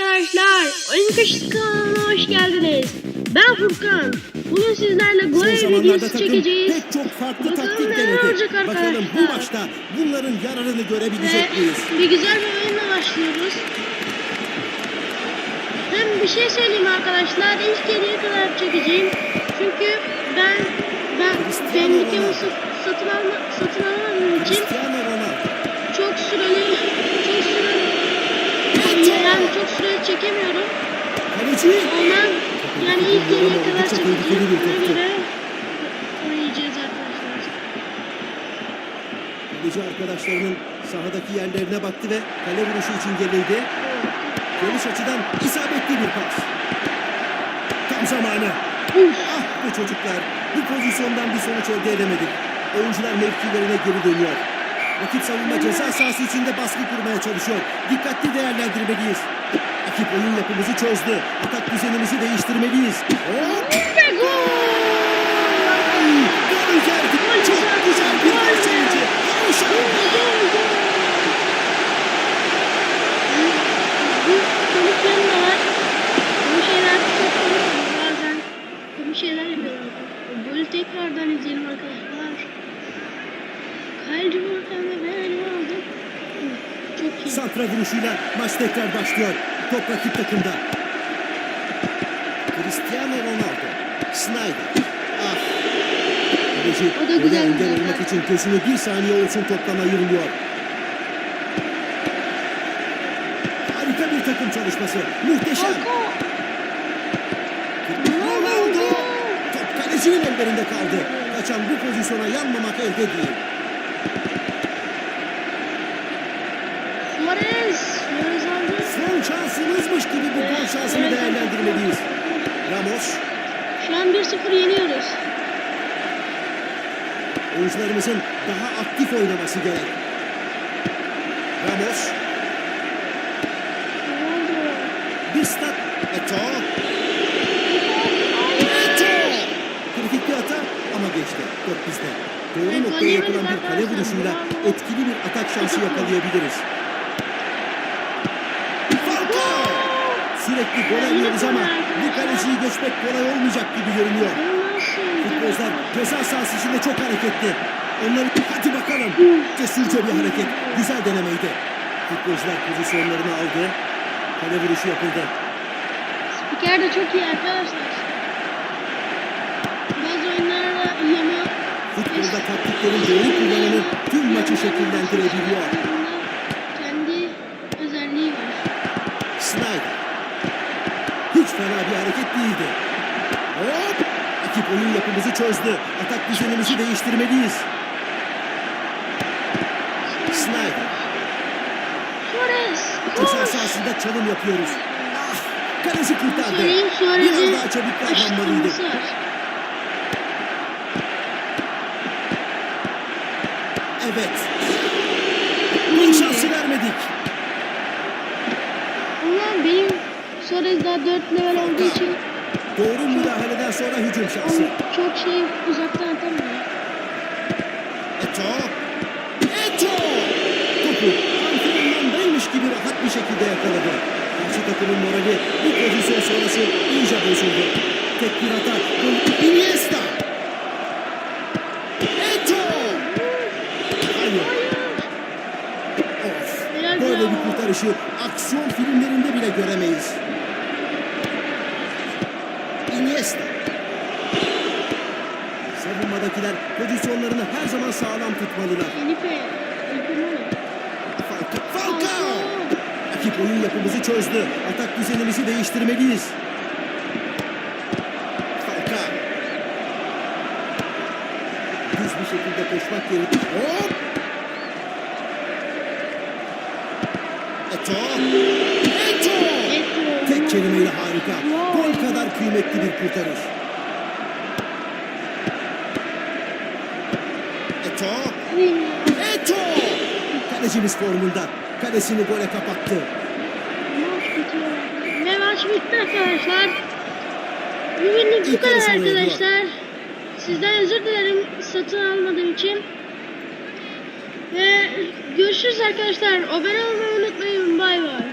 arkadaşlar. Oyun Kaşısı kanalına hoş geldiniz. Ben Furkan. Bugün sizlerle zamanlarda videosu çekeceğiz. pek çok farklı Bakalım taktik neler olacak denedi. Bakalım bu arkadaşlar. maçta bunların yararını Ve görebilecek miyiz? bir güzel bir oyunla başlıyoruz. Hem bir şey söyleyeyim arkadaşlar. İlk yarıya kadar çekeceğim. Çünkü ben ben benlikimi satın alma satın alamadığım için Cristiano Ronaldo. çok süreli çok süreli çok süreli çekemiyorum. Kaleci. Ondan yani ilk yarıya kadar çekeceğim. Ona göre oynayacağız arkadaşlar. Kaleci arkadaşlarının sahadaki yerlerine baktı ve kale vuruşu için gerildi. Geniş açıdan isabetli bir pas. Tam zamanı. Uf. Ah bu çocuklar. Bu pozisyondan bir sonuç elde edemedik. Oyuncular mevkilerine geri dönüyor. Rakip savunma ceza sahası içinde baskı kurmaya çalışıyor. Dikkatli değerlendirmeliyiz. Rakip oyun yapımızı çözdü. Atak düzenimizi değiştirmeliyiz. Hop! Ve gol! Gol geldi. Çok güzel bir gol sevinci. Yanı da var. Bu şeyler çok komik bazen. Komik şeyler yapıyorlar. Golü tekrardan izleyelim arkadaşlar. Kaleci Volkan ve ben aldım. Çok iyi. Santra vuruşuyla maç tekrar başlıyor. Top rakip takımda. Cristiano Ronaldo. Snyder. Ah. Kaleci O da gole güzel engel olmak için gözünü bir saniye olsun toptan ayırmıyor. Harika bir takım çalışması. Muhteşem. Ronaldo. Top kalecinin ellerinde kaldı. Kaçan bu pozisyona yanmamak elde değil. Suarez. Suarez aldı. Son şansımızmış gibi bu gol şansını değerlendirmeliyiz. Ramos. Şu an 1-0 yeniyoruz. Oyuncularımızın daha aktif oynaması gerek. Ramos. Ronaldo. Bistak. Eto. Eto. Kritik bir hata ama geçti. Top bizde. Doğru Evet, noktaya yapılan bir kale vuruşuyla etkili bir atak şansı yakalayabiliriz. Falcao. Sürekli gol arıyoruz ama bu kaleciyi geçmek kolay olmayacak gibi görünüyor. Futbolcular ceza sahası içinde çok hareketli. Onları hadi bakalım. Cesurca bir hareket. Güzel denemeydi. Futbolcular pozisyonlarını aldı. Kale vuruşu yapıldı. Spiker de çok iyi arkadaşlar. Bazı oyunlarda iyi ama Futbolda taktiklerin doğru kullanımı tüm maçı şekillendirebiliyor. kendi özelliği var. Snyder. Hiç fena bir hareket değildi. Hop! Ekip oyun yapımızı çözdü. Atak düzenimizi değiştirmeliyiz. Snyder. Ceza sahasında çalım yapıyoruz. Ah! Kaleci kurtardı. Biraz daha çabuk davranmalıydı. Evet. Bir şansı vermedik. Ama benim Suarez daha 4 level olduğu için Doğru müdahaleden sonra hücum şansı. çok şey uzaktan atamıyor. Eto. Eto. Topu antrenmandaymış gibi rahat bir şekilde yakaladı. Karşı takımın morali bu pozisyon sonrası iyice bozuldu. Tek bir. Gol. Iniesta. Kurtarışı aksiyon filmlerinde bile göremeyiz. Iniesta. Savunmadakiler pozisyonlarını her zaman sağlam tutmalılar. Falcao. Rakip oyun yapımızı çözdü. Atak düzenimizi değiştirmeliyiz. Falcao. Düz bir şekilde koşmak yerine... Hop! Eto! Eto! Eto. Tek kelimeyle harika. Gol kadar kıymetli bir kurtarış. Eto! Eto! Kalecimiz formunda. Kalesini gole kapattı. Ve maç bitti arkadaşlar. Bugünlük bu kadar arkadaşlar. Sizden özür dilerim satın almadığım için. Ve görüşürüz arkadaşlar. Abone olmayı unutmayın. Bay bay.